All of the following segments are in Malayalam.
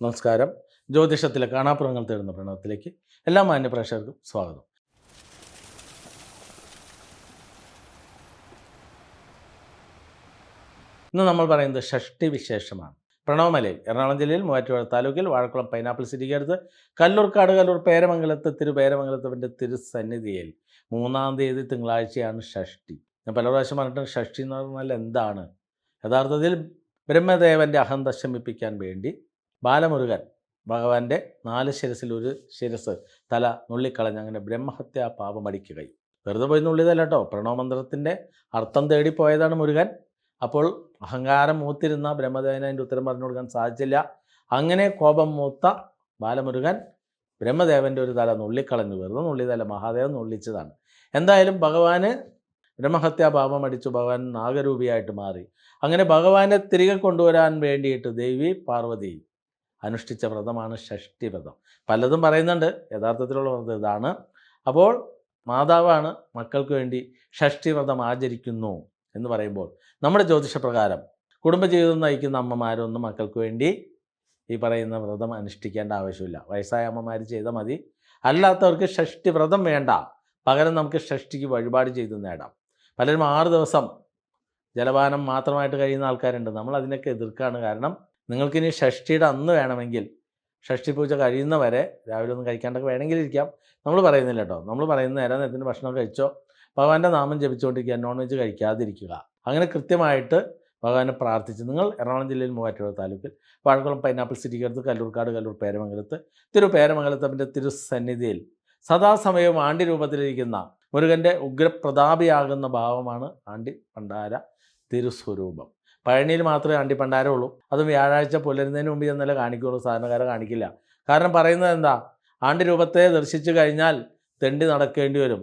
നമസ്കാരം. ജ്യോതിഷത്തിലെ കാണാപ്പുറങ്ങൾ തേടുന്ന പ്രണവത്തിലേക്ക് എല്ലാ മാന്യ പ്രേക്ഷകർക്കും സ്വാഗതം. ഇന്ന് നമ്മൾ പറയുന്നത് ഷഷ്ടി വിശേഷമാണ്. പ്രണവമലയിൽ എറണാകുളം ജില്ലയിൽ മൂവാറ്റുപുഴ താലൂക്കിൽ വാഴക്കുളം പൈനാപ്പിൾ സിറ്റിക്കടുത്ത് കല്ലൂർക്കാട് കല്ലൂർ പേരമംഗലത്ത് തിരുപേരമംഗലത്തവന്റെ തിരുസന്നിധിയിൽ മൂന്നാം തീയതി തിങ്കളാഴ്ചയാണ് ഷഷ്ടി. ഞാൻ പല പ്രാവശ്യം പറഞ്ഞിട്ട് ഷഷ്ടി എന്ന് പറഞ്ഞാൽ എന്താണ്? യഥാർത്ഥത്തിൽ ബ്രഹ്മദേവന്റെ അഹം ശമിപ്പിക്കാൻ വേണ്ടി ബാലമുരുകൻ ഭഗവാന്റെ നാല് ശിരസിൽ ഒരു ശിരസ് തല നുള്ളിക്കളഞ്ഞ് അങ്ങനെ ബ്രഹ്മഹത്യാ പാപമടിക്കുകയും വെറുതെ പോയി നുള്ളിയതല്ല കേട്ടോ. പ്രണവമന്ത്രത്തിന്റെ അർത്ഥം തേടി പോയതാണ് മുരുകൻ. അപ്പോൾ അഹങ്കാരം മൂത്തിരുന്ന ബ്രഹ്മദേവന് അതിന്റെ ഉത്തരം പറഞ്ഞു കൊടുക്കാൻ സാധിച്ചില്ല. അങ്ങനെ കോപം മൂത്ത ബാലമുരുകൻ ബ്രഹ്മദേവന്റെ ഒരു തല നുള്ളിക്കളഞ്ഞു വെറുതെ നുള്ളിയതല്ല മഹാദേവൻ നുള്ളിച്ചതാണ്. എന്തായാലും ഭഗവാന് ബ്രഹ്മഹത്യാ പാപം അടിച്ചു ഭഗവാൻ നാഗരൂപിയായിട്ട് മാറി. അങ്ങനെ ഭഗവാനെ തിരികെ കൊണ്ടുവരാൻ വേണ്ടിയിട്ട് ദേവി പാർവതി അനുഷ്ഠിച്ച വ്രതമാണ് ഷഷ്ടി വ്രതം പലതും പറയുന്നുണ്ട്. യഥാർത്ഥത്തിലുള്ള വ്രതം ഇതാണ്. അപ്പോൾ മാതാവാണ് മക്കൾക്ക് വേണ്ടി ഷഷ്ടി വ്രതം ആചരിക്കുന്നു എന്ന് പറയുമ്പോൾ നമ്മുടെ ജ്യോതിഷപ്രകാരം കുടുംബജീവിതം നയിക്കുന്ന അമ്മമാരൊന്നും മക്കൾക്ക് വേണ്ടി ഈ പറയുന്ന വ്രതം അനുഷ്ഠിക്കേണ്ട ആവശ്യമില്ല. വയസ്സായ അമ്മമാർ ചെയ്താൽ മതി. അല്ലാത്തവർക്ക് ഷഷ്ടി വ്രതം വേണ്ട. പകരം നമുക്ക് ഷഷ്ടിക്ക് വഴിപാട് ചെയ്ത് നേടാം. പലരും ആറ് ദിവസം ജലപാനം മാത്രമായിട്ട് കഴിയുന്ന ആൾക്കാരുണ്ട്. നമ്മൾ അതിനൊക്കെ എതിർക്കാണ് കാരണം നിങ്ങൾക്കിനി ഷഷ്ടിയുടെ അന്ന് വേണമെങ്കിൽ ഷഷ്ടി പൂജ കഴിയുന്ന വരെ രാവിലെ ഒന്നും കഴിക്കാണ്ടൊക്കെ വേണമെങ്കിൽ ഇരിക്കാം നമ്മൾ പറയുന്നില്ല കേട്ടോ. നമ്മൾ പറയുന്ന നേരം നേരത്തിന് ഭക്ഷണം കഴിച്ചോ. ഭഗവാന്റെ നാമം ജപിച്ചുകൊണ്ടിരിക്കുക നോൺ വെജ് കഴിക്കാതിരിക്കുക. അങ്ങനെ കൃത്യമായിട്ട് ഭഗവാനെ പ്രാർത്ഥിച്ച് നിങ്ങൾ എറണാകുളം ജില്ലയിൽ മൂവാറ്റുപുഴ താലൂക്കിൽ വാഴക്കുളം പൈനാപ്പിൾ സിറ്റിക്കടുത്ത് കല്ലൂർക്കാട് കല്ലൂർ പേരമംഗലത്ത് തിരു പേരമംഗലത്തപ്പന്റെ തിരുസന്നിധിയിൽ സദാസമയവും ആണ്ടി രൂപത്തിലിരിക്കുന്ന മുരുകന്റെ ഉഗ്രപ്രതാപിയാകുന്ന ഭാവമാണ് ആണ്ടി പണ്ടാര തിരുസ്വരൂപം. പഴനിയിൽ മാത്രമേ ആണ്ടി പണ്ടാരം ഉള്ളൂ അതും വ്യാഴാഴ്ച പുലരുന്നതിന് മുമ്പ് ചെന്നല്ലേ കാണിക്കുള്ളൂ. സാധാരണക്കാരെ കാണിക്കില്ല. കാരണം പറയുന്നത് എന്താ? ആണ്ടി രൂപത്തെ ദർശിച്ചു കഴിഞ്ഞാൽ തെണ്ടി നടക്കേണ്ടി വരും.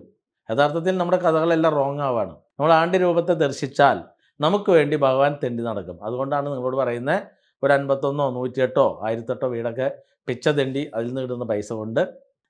യഥാർത്ഥത്തിൽ നമ്മുടെ കഥകളെല്ലാം റോങ് ആവാണ്. നമ്മൾ ആണ്ടി രൂപത്തെ ദർശിച്ചാൽ നമുക്ക് വേണ്ടി ഭഗവാൻ തെണ്ടി നടക്കും. അതുകൊണ്ടാണ് നിങ്ങളോട് പറയുന്നത് ഒരു അൻപത്തൊന്നോ നൂറ്റിയെട്ടോ ആയിരത്തെട്ടോ വീടൊക്കെ പിച്ച തെണ്ടി അതിൽ നിന്ന് കിട്ടുന്ന പൈസ കൊണ്ട്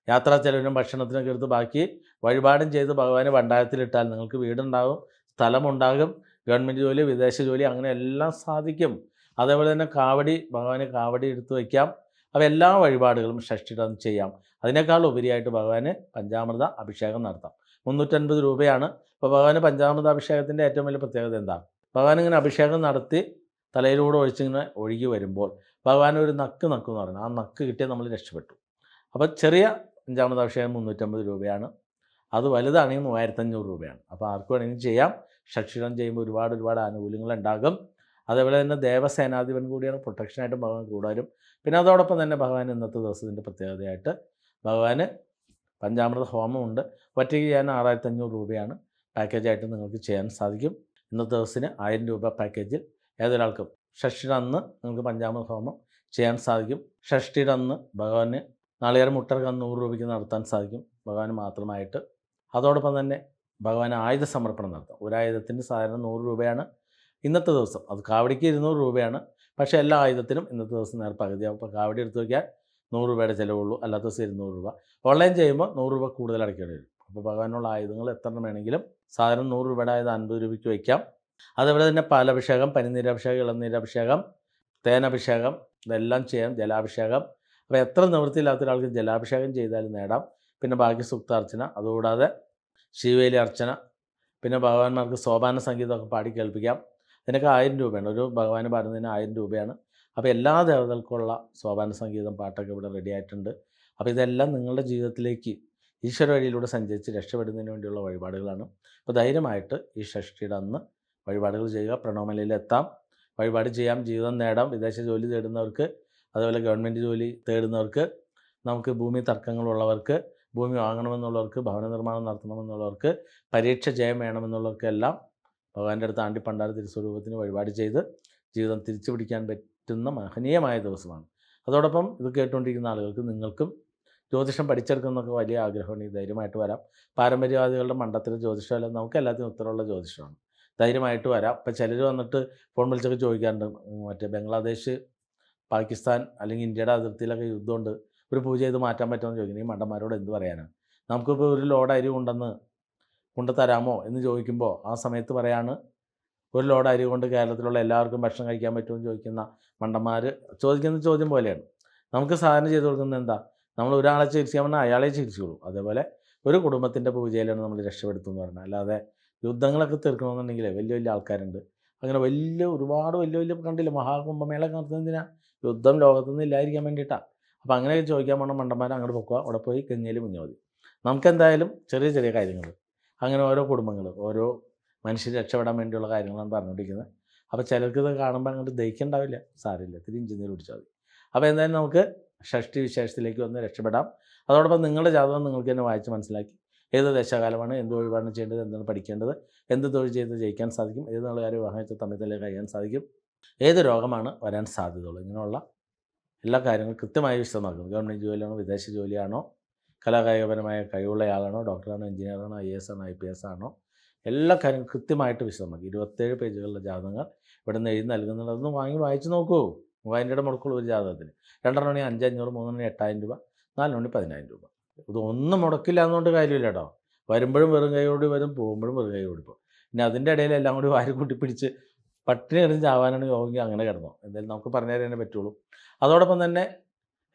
യാത്രാ ചെലവിനും ഭക്ഷണത്തിനൊക്കെ എടുത്ത് ബാക്കി വഴിപാടും ചെയ്ത് ഭഗവാന് ഭണ്ഡാരത്തിലിട്ടാൽ നിങ്ങൾക്ക് വീടുണ്ടാകും സ്ഥലമുണ്ടാകും ഗവൺമെന്റ് ജോലി വിദേശ ജോലി അങ്ങനെ എല്ലാം സാധിക്കും. അതേപോലെ തന്നെ കാവടി ഭഗവാന് കാവടി എടുത്തു വയ്ക്കാം. അപ്പോൾ എല്ലാ വഴിപാടുകളും ഷഷ്ടിടം ചെയ്യാം. അതിനേക്കാൾ ഉപരിയായിട്ട് ഭഗവാന് പഞ്ചാമൃത അഭിഷേകം നടത്താം. മുന്നൂറ്റൻപത് രൂപയാണ്. അപ്പോൾ ഭഗവാന് പഞ്ചാമൃത അഭിഷേകത്തിന്റെ ഏറ്റവും വലിയ പ്രത്യേകത എന്താണ് ഭഗവാൻ ഇങ്ങനെ അഭിഷേകം നടത്തി തലയിലൂടെ ഒഴിച്ചിങ്ങനെ ഒഴുകി വരുമ്പോൾ ഭഗവാൻ ഒരു നക്ക് നക്ക് എന്ന് പറയുന്നത് ആ നക്ക് കിട്ടിയാൽ നമ്മൾ രക്ഷപ്പെട്ടു. അപ്പോൾ ചെറിയ പഞ്ചാമൃത അഭിഷേകം മുന്നൂറ്റമ്പത് രൂപയാണ്. അത് വലുതാണെങ്കിൽ മൂവായിരത്തഞ്ഞൂറ് രൂപയാണ്. അപ്പോൾ ആർക്കും വേണമെങ്കിലും ചെയ്യാം. ഷക്ഷിടം ചെയ്യുമ്പോൾ ഒരുപാട് ഒരുപാട് ആനുകൂല്യങ്ങൾ ഉണ്ടാകും അതേപോലെ തന്നെ ദേവസേനാധിപൻ കൂടിയാണ് പ്രൊട്ടക്ഷനായിട്ട് ഭഗവാൻ കൂടാനും. പിന്നെ അതോടൊപ്പം തന്നെ ഭഗവാൻ ഇന്നത്തെ ദിവസത്തിന്റെ പ്രത്യേകതയായിട്ട് ഭഗവാന് പഞ്ചാമൃത ഹോമമുണ്ട്. ഒറ്റയ്ക്ക് ചെയ്യാൻ ആറായിരത്തി അഞ്ഞൂറ് രൂപയാണ് പാക്കേജായിട്ട് നിങ്ങൾക്ക് ചെയ്യാൻ സാധിക്കും. ഇന്നത്തെ ദിവസത്തിന് ആയിരം രൂപ പാക്കേജിൽ ഏതൊരാൾക്കും ഷഷ്ടിയുടെ അന്ന് നിങ്ങൾക്ക് പഞ്ചാമൃത ഹോമം ചെയ്യാൻ സാധിക്കും. ഷഷ്ടിയുടെ അന്ന് ഭഗവാന് നാളികേരം മുട്ടർക്ക് നൂറ് രൂപയ്ക്ക് നടത്താൻ സാധിക്കും. ഭഗവാന് മാത്രമായിട്ട്. അതോടൊപ്പം തന്നെ ഭഗവാന് ആയുധ സമർപ്പണം നടത്താം ഒരു ആയുധത്തിന് സാധാരണ നൂറ് രൂപയാണ് ഇന്നത്തെ ദിവസം. അത് കാവടിക്ക് ഇരുന്നൂറ് രൂപയാണ്. പക്ഷേ എല്ലാ ആയുധത്തിനും ഇന്നത്തെ ദിവസം നേരെ പകുതി. അപ്പോൾ കാവടി എടുത്തു വയ്ക്കാൻ നൂറ് രൂപയുടെ ചിലവുള്ളൂ. അല്ലാത്ത ദിവസം ഇരുന്നൂറ് രൂപ. ഓൺലൈൻ ചെയ്യുമ്പോൾ നൂറ് രൂപ കൂടുതൽ അടയ്ക്കേണ്ടി വരും. അപ്പോൾ ഭഗവാനുള്ള ആയുധങ്ങൾ എത്ര വേണമെങ്കിലും സാധാരണ നൂറ് രൂപയുടെ ആയുധം അൻപത് രൂപയ്ക്ക് വയ്ക്കാം. അതേപോലെ തന്നെ പാലഭിഷേകം പനിനീരാഭിഷേകം ഇളനീരാഭിഷേകം തേനഭിഷേകം ഇതെല്ലാം ചെയ്യാം. ജലാഭിഷേകം. അപ്പോൾ എത്ര നിവൃത്തിയില്ലാത്ത ഒരാൾക്ക് ജലാഭിഷേകം ചെയ്താലും നേടാം. പിന്നെ ബാക്കി സുക്താർച്ചന. അതുകൂടാതെ ശിവേലി അർച്ചന പിന്നെ ഭഗവാന്മാർക്ക് സോപാന സംഗീതമൊക്കെ പാടി കേൾപ്പിക്കാം. ഇതിനൊക്കെ ആയിരം രൂപയാണ്. ഒരു ഭഗവാന് പാടുന്നതിന് ആയിരം രൂപയാണ്. അപ്പോൾ എല്ലാ ദേവതകൾക്കുള്ള സോപാന സംഗീതം പാട്ടൊക്കെ ഇവിടെ റെഡി ആയിട്ടുണ്ട്. അപ്പോൾ ഇതെല്ലാം നിങ്ങളുടെ ജീവിതത്തിലേക്ക് ഈശ്വര വഴിയിലൂടെ സഞ്ചരിച്ച് രക്ഷപ്പെടുന്നതിന് വേണ്ടിയുള്ള വഴിപാടുകളാണ്. അപ്പോൾ ധൈര്യമായിട്ട് ഈ ഷഷ്ടിയുടെ അന്ന് വഴിപാടുകൾ ചെയ്യുക. പ്രണോമലയിലെത്താം വഴിപാട് ചെയ്യാം. ജീവിതം നേടാം. വിദേശ ജോലി തേടുന്നവർക്ക് അതുപോലെ ഗവൺമെന്റ് ജോലി തേടുന്നവർക്ക് നമുക്ക് ഭൂമി തർക്കങ്ങളുള്ളവർക്ക് ഭൂമി വാങ്ങണമെന്നുള്ളവർക്ക് ഭവന നിർമ്മാണം നടത്തണമെന്നുള്ളവർക്ക് പരീക്ഷ ജയം വേണമെന്നുള്ളവർക്കെല്ലാം ഭഗവാന്റെ അടുത്ത് ആണ്ടി പണ്ടാര തിരുസ്വരൂപത്തിന് വഴിപാട് ചെയ്ത് ജീവിതം തിരിച്ചു പിടിക്കാൻ പറ്റുന്ന മഹനീയമായ ദിവസമാണ്. അതോടൊപ്പം ഇത് കേട്ടുകൊണ്ടിരിക്കുന്ന ആളുകൾക്ക് നിങ്ങൾക്കും ജ്യോതിഷം പഠിച്ചെടുക്കുന്നൊക്കെ വലിയ ആഗ്രഹമാണ്. ഈ ധൈര്യമായിട്ട് വരാം. പാരമ്പര്യവാദികളുടെ മണ്ടത്തിൽ ജ്യോതിഷമല്ല നമുക്ക് എല്ലാത്തിനും ഉത്തരമുള്ള ജ്യോതിഷമാണ്. ധൈര്യമായിട്ട് വരാം. ഇപ്പം ചിലർ വന്നിട്ട് ഫോൺ വിളിച്ചൊക്കെ ചോദിക്കാറുണ്ട്. മറ്റേ ബംഗ്ലാദേശ് പാകിസ്ഥാൻ അല്ലെങ്കിൽ ഇന്ത്യയുടെ അതിർത്തിയിലൊക്കെ യുദ്ധമുണ്ട്. ഒരു പൂജ ചെയ്ത് മാറ്റാൻ പറ്റുമെന്ന് ചോദിക്കുന്നത് ഈ മണ്ടന്മാരോട് എന്ത് പറയാനാണ് നമുക്കിപ്പോൾ ഒരു ലോഡ് അരി കൊണ്ടെന്ന് കൊണ്ട് തരാമോ എന്ന് ചോദിക്കുമ്പോൾ ആ സമയത്ത് പറയാണ് ഒരു ലോഡ് അരി കൊണ്ട് കേരളത്തിലുള്ള എല്ലാവർക്കും ഭക്ഷണം കഴിക്കാൻ പറ്റുമെന്ന് ചോദിക്കുന്ന മണ്ടന്മാർ ചോദിക്കുന്ന ചോദ്യം പോലെയാണ്. നമുക്ക് സാധനം ചെയ്തു കൊടുക്കുന്നത് എന്താ? നമ്മൾ ഒരാളെ ചികിത്സിക്കാൻ പറഞ്ഞാൽ അയാളെ ചികിത്സിക്കുള്ളൂ അതേപോലെ ഒരു കുടുംബത്തിന്റെ പൂജയിലാണ് നമ്മൾ രക്ഷപ്പെടുത്തുമെന്ന് പറഞ്ഞാൽ. അല്ലാതെ യുദ്ധങ്ങളൊക്കെ തീർക്കണമെന്നുണ്ടെങ്കിൽ വലിയ വലിയ ആൾക്കാരുണ്ട്. അങ്ങനെ വലിയ ഒരുപാട് വലിയ വലിയ കണ്ടില്ല? മഹാകുംഭമേള നടത്തുന്നതിനാ യുദ്ധം ലോകത്തുനിന്ന് ഇല്ലായിരിക്കാൻ വേണ്ടിയിട്ടാണ് അപ്പോൾ അങ്ങനെ ചോദിക്കാൻ പോണ മണ്ടന്മാരെ അങ്ങോട്ട് പൊക്കുക അവിടെ പോയി കഞ്ഞിയിൽ മുങ്ങിയാൽ മതി നമുക്കെന്തായാലും ചെറിയ ചെറിയ കാര്യങ്ങൾ അങ്ങനെ ഓരോ കുടുംബങ്ങൾ ഓരോ മനുഷ്യർ രക്ഷപ്പെടാൻ വേണ്ടിയുള്ള കാര്യങ്ങളാണ് പറഞ്ഞുകൊണ്ടിരിക്കുന്നത് അപ്പോൾ ചിലർക്ക് ഇത് കാണുമ്പോൾ അങ്ങോട്ട് ദഹിക്കണ്ടാവില്ല സാരില്ല ഇത്തിരി ഇഞ്ചിനീർ പിടിച്ചാൽ മതി. അപ്പോൾ എന്തായാലും നമുക്ക് ഷഷ്ടി വിശേഷത്തിലേക്ക് വന്ന് രക്ഷപ്പെടാം. അതോടൊപ്പം നിങ്ങളുടെ ജാതകം നിങ്ങൾക്ക് തന്നെ വായിച്ച് മനസ്സിലാക്കി. ഏത് ദശകാലമാണ് എന്ത് ഒഴിവാണ് ചെയ്യേണ്ടത് എന്താണ് പഠിക്കേണ്ടത് എന്ത് തൊഴിൽ ചെയ്ത് ജയിക്കാൻ സാധിക്കും ഏത് നാളുകാരെ വിവാഹം തമ്മിൽ തമ്മിൽ കഴിയാൻ സാധിക്കും ഏത് രോഗമാണ് വരാൻ സാധ്യതയുള്ളൂ ഇങ്ങനെയുള്ള എല്ലാ കാര്യങ്ങളും കൃത്യമായി വിശദമാക്കും. ഗവൺമെന്റ് ജോലിയാണോ വിദേശ ജോലിയാണോ കലാകായികപരമായ കഴിവുള്ള ആളാണോ ഡോക്ടറാണോ എഞ്ചിനീയറാണോ ഐ എസ് ആണോ ഐ പി എസ് ആണോ എല്ലാ കാര്യങ്ങളും കൃത്യമായിട്ട് വിശദമാക്കി. ഇരുപത്തേഴ് പേജുകളുടെ ജാതകങ്ങൾ ഇവിടെ നിന്ന് എഴുതി നൽകുന്നുണ്ട് വാങ്ങി വായിച്ച് നോക്കൂ. മൂവായിരം രൂപയുടെ മുടക്കുള്ള ഒരു ജാതകത്തിന്. രണ്ടെണ്ണം മണി അഞ്ചഞ്ഞൂറ് മൂന്നെണ്ണി എട്ടായിരം രൂപ നാല് മണി പതിനായിരം രൂപ. ഇത് ഒന്നും മുടക്കില്ല എന്നുകൊണ്ട് കാര്യമില്ല കേട്ടോ. വരുമ്പോഴും വെറും കൈയോടി വരും പോകുമ്പോഴും വെറും കൈയോടി പോകും. പിന്നെ അതിന്റെ ഇടയിൽ എല്ലാം കൂടി വാരി കൂട്ടി പിടിച്ച് പട്ടിണി കിടന്ന് ചാവാനാണ് യോഗി അങ്ങനെ കിടന്നു. എന്തായാലും നമുക്ക് പറഞ്ഞു തരാനേ പറ്റുള്ളൂ. അതോടൊപ്പം തന്നെ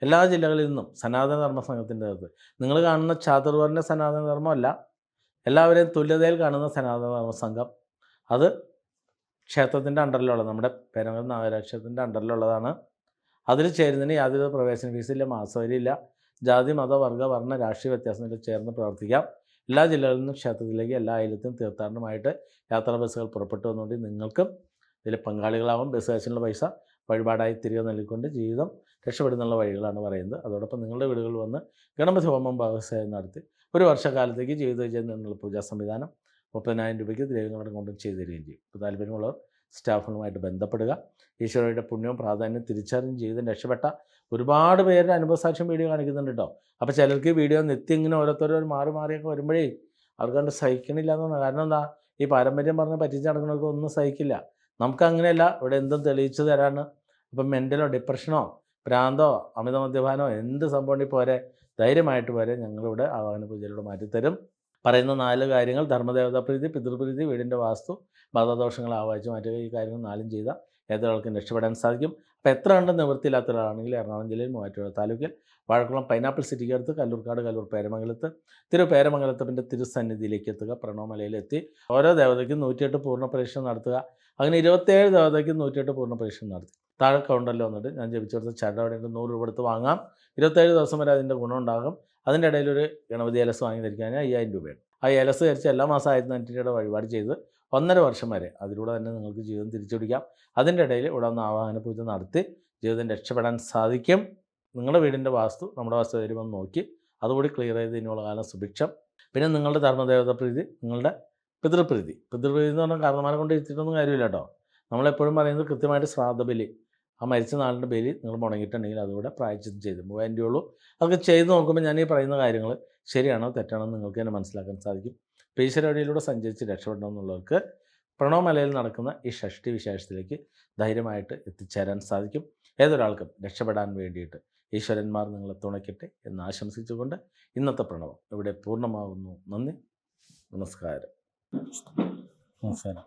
എല്ലാ ജില്ലകളിൽ നിന്നും സനാതന ധർമ്മ സംഘത്തിന്റെ അകത്ത് നിങ്ങൾ കാണുന്ന ചാതുർവർണ സനാതന ധർമ്മമല്ല എല്ലാവരെയും തുല്യതയിൽ കാണുന്ന സനാതന ധർമ്മ സംഘം. അത് ക്ഷേത്രത്തിന്റെ അണ്ടറിലുള്ള നമ്മുടെ പേരങ്ങൾ നാഗരാക്ഷേത്രത്തിന്റെ അണ്ടറിലുള്ളതാണ്. അതിൽ ചേരുന്നതിന് യാതൊരു പ്രവേശന ഫീസില്ല മാസവരിയില്ല ജാതി മത വർഗ വർണ രാഷ്ട്രീയ വ്യത്യാസങ്ങളിൽ ചേർന്ന് പ്രവർത്തിക്കാം. എല്ലാ ജില്ലകളിൽ നിന്നും ക്ഷേത്രത്തിലേക്ക് എല്ലാ അയലത്തും തീർത്ഥാടനമായിട്ട് യാത്രാ ബസ്സുകൾ പുറപ്പെട്ടു വന്നുകൊണ്ട് നിങ്ങൾക്കും ഇതിൽ പങ്കാളികളാവും ബസ് പൈസ വഴിപാടായി തിരികെ നൽകിക്കൊണ്ട് ജീവിതം രക്ഷപ്പെടുന്നുള്ള വഴികളാണ് പറയുന്നത്. അതോടൊപ്പം നിങ്ങളുടെ വീടുകളിൽ വന്ന് ഗണപതി ഹോമം ഭാഗസ്യായം നടത്തി ഒരു വർഷക്കാലത്തേക്ക് ജീവിത വിജയം എന്നുള്ള പൂജാ സംവിധാനം മുപ്പതിനായിരം രൂപയ്ക്ക് ദൈവങ്ങളുടെ കൊണ്ടും ചെയ്തു തരികയും ചെയ്യും. ഇപ്പോൾ താല്പര്യമുള്ളവർ സ്റ്റാഫുകളുമായിട്ട് ബന്ധപ്പെടുക. ഈശ്വരയുടെ പുണ്യവും പ്രാധാന്യം തിരിച്ചറിഞ്ഞ് ജീവിതം രക്ഷപ്പെട്ട ഒരുപാട് പേരുടെ അനുഭവസാക്ഷ്യം വീഡിയോ കാണിക്കുന്നുണ്ട് കേട്ടോ അപ്പോൾ ചിലർക്ക് വീഡിയോ നിത്യം ഇങ്ങനെ ഓരോരുത്തരും മാറി മാറിയൊക്കെ വരുമ്പോഴേ അവർക്ക് സഹിക്കണില്ല എന്നാണ് കാരണം എന്താ? ഈ പാരമ്പര്യം പറഞ്ഞ് പറ്റിച്ച് നടക്കുന്നവർക്ക് ഒന്നും സഹിക്കില്ല. നമുക്ക് അങ്ങനെയല്ല ഇവിടെ എന്തും തെളിയിച്ചു തരാണ് ഇപ്പം മെന്റലോ ഡിപ്രഷനോ ഭ്രാന്തോ അമിത മദ്യപാനോ എന്ത് സംഭവം ഉണ്ടെങ്കിൽ പോരെ ധൈര്യമായിട്ട് പോരെ ഞങ്ങളിവിടെ ആവാഹന പൂജയിലൂടെ മാറ്റിത്തരും. പറയുന്ന നാല് കാര്യങ്ങൾ ധർമ്മദേവതാ പ്രീതി പിതൃപ്രീതി വീടിന്റെ വാസ്തു മതദോഷങ്ങൾ ആവാഹിച്ച് മാറ്റുക ഈ കാര്യങ്ങൾ നാലും ചെയ്താൽ ഏതൊരാൾക്കും രക്ഷപ്പെടാൻ സാധിക്കും. അപ്പോൾ എത്ര കണ്ട് നിവൃത്തിയില്ലാത്ത ഒരാളാണെങ്കിൽ എറണാകുളം ജില്ലയിൽ മൂവാറ്റുപുഴ താലൂക്കിൽ വാഴക്കുളം പൈനാപ്പിൾ സിറ്റിക്ക് അടുത്ത് കല്ലൂർക്കാട് കല്ലൂർ പേരമംഗലത്ത് തിരു പേരമംഗലത്തിന്റെ തിരുസന്നിധിയിലേക്ക് എത്തുക പ്രണവമലയിലെത്തി ഓരോ ദേവതയ്ക്കും നൂറ്റിയെട്ട് പൂർണ പരീക്ഷ നടത്തുക അങ്ങനെ ഇരുപത്തേഴ് ദേവതയ്ക്ക് നൂറ്റിയെട്ട് പൂർണ പരീക്ഷ നടത്തി. താഴെ കൗണ്ടറിൽ വന്നിട്ട് ഞാൻ ജപിച്ചെടുത്ത ചട അവിടെ ഉണ്ട് നൂറ് രൂപ എടുത്ത് വാങ്ങാം. ഇരുപത്തേഴ് ദിവസം വരെ അതിന്റെ ഗുണം ഉണ്ടാകും. അതിന്റെ ഇടയിൽ ഒരു ഗണപതി ഏലസ് വാങ്ങി ധരിക്കാൻ അയ്യായിരം രൂപയാണ്. ആ ഏലസ് ധരിച്ച് എല്ലാ മാസം ആയിരത്തി നൂറ്റിയുടെ വഴിപാട് ചെയ്ത് ഒന്നര വർഷം വരെ അതിലൂടെ തന്നെ നിങ്ങൾക്ക് ജീവിതം തിരിച്ചുപിടിക്കാം. അതിന്റെ ഇടയിൽ ഇവിടെ ഒന്ന് ആവാഹന പൂജ നടത്തി ജീവിതം രക്ഷപ്പെടാൻ സാധിക്കും. നിങ്ങളുടെ വീടിന്റെ വാസ്തു നമ്മുടെ വാസ്തു തരുമെന്ന് നോക്കി. അതുകൂടി ക്ലിയർ ചെയ്ത് ഇനിയുള്ള കാലം സുഭിക്ഷം. പിന്നെ നിങ്ങളുടെ ധർമ്മദേവത പ്രീതി നിങ്ങളുടെ പിതൃപ്രീതി. പിതൃപ്രീതി എന്ന് പറഞ്ഞാൽ കാരണന്മാരെ കൊണ്ട് ഇരുത്തിയിട്ടൊന്നും കാര്യമില്ല കേട്ടോ നമ്മളെപ്പോഴും പറയുന്നത് കൃത്യമായിട്ട് ശ്രാദ്ധ ബലി. ആ മരിച്ച നാളിന്റെ ബലി നിങ്ങൾ മുടങ്ങിയിട്ടുണ്ടെങ്കിൽ അതുകൂടെ പ്രായച്ചിത്തം ചെയ്ത് മൂവായിരം രൂപയുള്ളൂ അതൊക്കെ ചെയ്ത് നോക്കുമ്പോൾ ഞാൻ ഈ പറയുന്ന കാര്യങ്ങൾ ശരിയാണോ തെറ്റാണോ നിങ്ങൾക്ക് തന്നെ മനസ്സിലാക്കാൻ സാധിക്കും. പേശ്വരവടിയിലൂടെ സഞ്ചരിച്ച് രക്ഷപ്പെടണമെന്നുള്ളവർക്ക് പ്രണവമലയിൽ നടക്കുന്ന ഈ ഷഷ്ടി വിശേഷത്തിലേക്ക് ധൈര്യമായിട്ട് എത്തിച്ചേരാൻ സാധിക്കും. ഏതൊരാൾക്കും രക്ഷപ്പെടാൻ വേണ്ടിയിട്ട് ഈശ്വരന്മാർ നിങ്ങളെ തുണയ്ക്കട്ടെ എന്ന് ആശംസിച്ചുകൊണ്ട് ഇന്നത്തെ പ്രണവം ഇവിടെ പൂർണമാകുന്നു നന്ദി. നമസ്കാരം. നമസ്കാരം.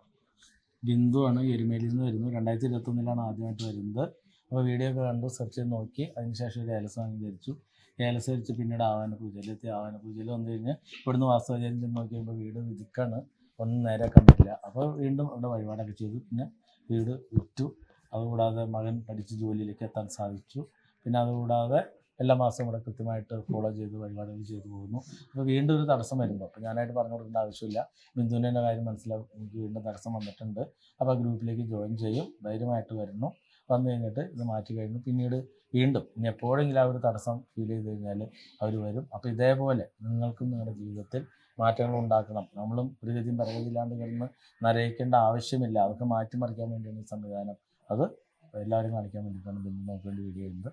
ബിന്ദുവാണ് എരുമേലിയിൽ നിന്ന് വരുന്നത്. രണ്ടായിരത്തി ഇരുപത്തൊന്നിലാണ് ആദ്യമായിട്ട് വരുന്നത്. അപ്പോൾ വീഡിയോ ഒക്കെ കണ്ടു സെർച്ച് ചെയ്ത് നോക്കി. അതിനുശേഷം ഒരു ഏലസ് വാങ്ങി ധരിച്ചു. ഏലസ് ധരിച്ച് പിന്നീട് ആവാന പൂജയിലെത്തി ആവാന പൂജയിൽ വന്നു കഴിഞ്ഞ് ഇവിടുന്ന് വാസ്തവചാര്യം ചെന്ന് നോക്കി കഴിയുമ്പോൾ വീട് വിധിക്കാണ്. ഒന്നും നേരെ കണ്ടില്ല. അപ്പോൾ വീണ്ടും ഇവിടെ വഴിപാടൊക്കെ ചെയ്തു. പിന്നെ വീട് വിറ്റു. അതുകൂടാതെ മകൻ പഠിച്ച് ജോലിയിലേക്ക് എത്താൻ സാധിച്ചു. പിന്നെ അതുകൂടാതെ എല്ലാ മാസവും ഇവിടെ കൃത്യമായിട്ട് ഫോളോ ചെയ്ത് വഴിപാടുകൾ ചെയ്തു പോകുന്നു. അപ്പോൾ വീണ്ടും ഒരു തടസ്സം വരുമ്പോൾ അപ്പോൾ ഞാനായിട്ട് പറഞ്ഞു കൊടുക്കേണ്ട ആവശ്യമില്ല. ബിന്ദുവിന്റെ കാര്യം മനസ്സിലാവും. എനിക്ക് വീണ്ടും തടസ്സം വന്നിട്ടുണ്ട്. അപ്പോൾ ആ ഗ്രൂപ്പിലേക്ക് ജോയിൻ ചെയ്യും. ധൈര്യമായിട്ട് വരുന്നു. വന്നു കഴിഞ്ഞിട്ട് ഇത് മാറ്റി കഴിഞ്ഞു പിന്നീട് വീണ്ടും ഇനി എപ്പോഴെങ്കിലും ആ ഒരു തടസ്സം ഫീൽ ചെയ്ത് കഴിഞ്ഞാൽ അവർ വരും. അപ്പോൾ ഇതേപോലെ നിങ്ങൾക്കും നിങ്ങളുടെ ജീവിതത്തിൽ മാറ്റങ്ങൾ ഉണ്ടാക്കണം. നമ്മളും ഒരു ഗതിയും പരഗതിയില്ലാണ്ട് കിടന്ന് നരയിക്കേണ്ട ആവശ്യമില്ല. അതൊക്കെ മാറ്റിമറിക്കാൻ വേണ്ടിയാണ് ഈ സംവിധാനം. അത് എല്ലാവരും കാണിക്കാൻ വേണ്ടിയിട്ടാണ് ബിന്ദു നോക്കേണ്ടി വീഡിയോ ചെയ്യുന്നത്